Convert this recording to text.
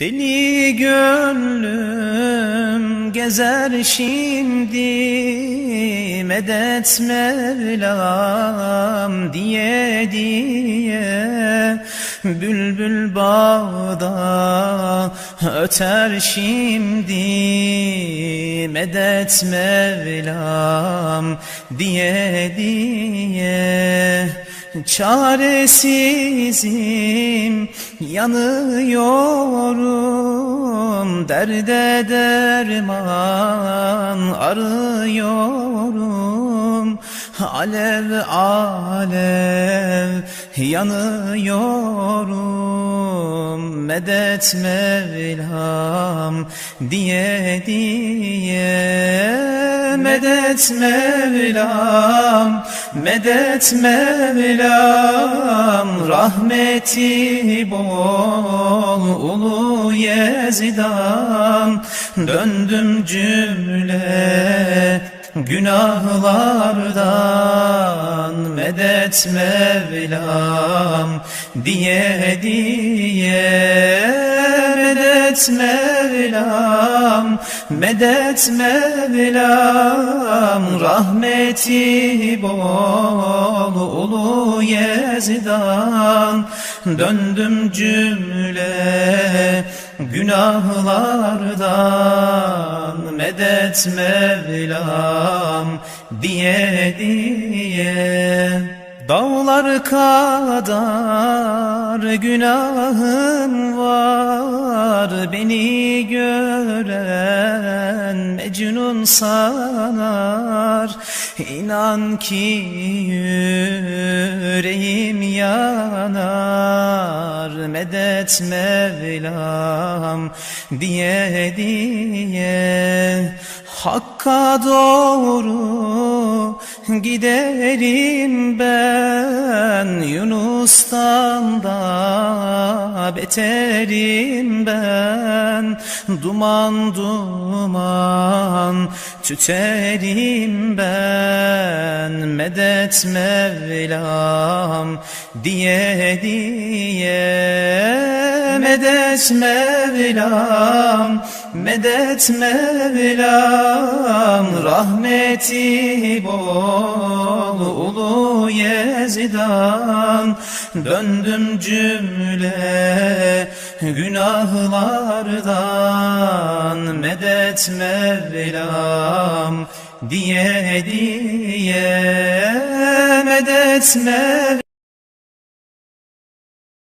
Deli gönlüm gezer şimdi medet Mevlam diye diye Bülbül bağda öter şimdi medet Mevlam diye diye Çaresizim yanıyorum Derde derman arıyorum. Alev alev yanıyorum Medet Mevlam diye diye Medet Mevlam Medet Mevlam Rahmeti bol Ulu Yezid'an. Döndüm cümle günahlardan. Medet Mevlam diye diye. Medet Mevlam Medet Mevlam Rahmeti bol Ulu Yezid'an. Döndüm cümle günahlardan. Medet Mevlam diye diye. Dağlar kadar günahım var Beni gören Mecnun sanar İnan ki yüreğim yanar. Medet Mevlam diye diye Hakka doğru giderim ben Yunus'tan da beterim ben. Duman duman tüterim ben. Medet Mevlam diye diye Medet Mevlam Medet Mevlam Rahmeti bol Ulu Yezid'an. Döndüm cümle günahlardan Medet Mevlam diye diye Medet Mevlam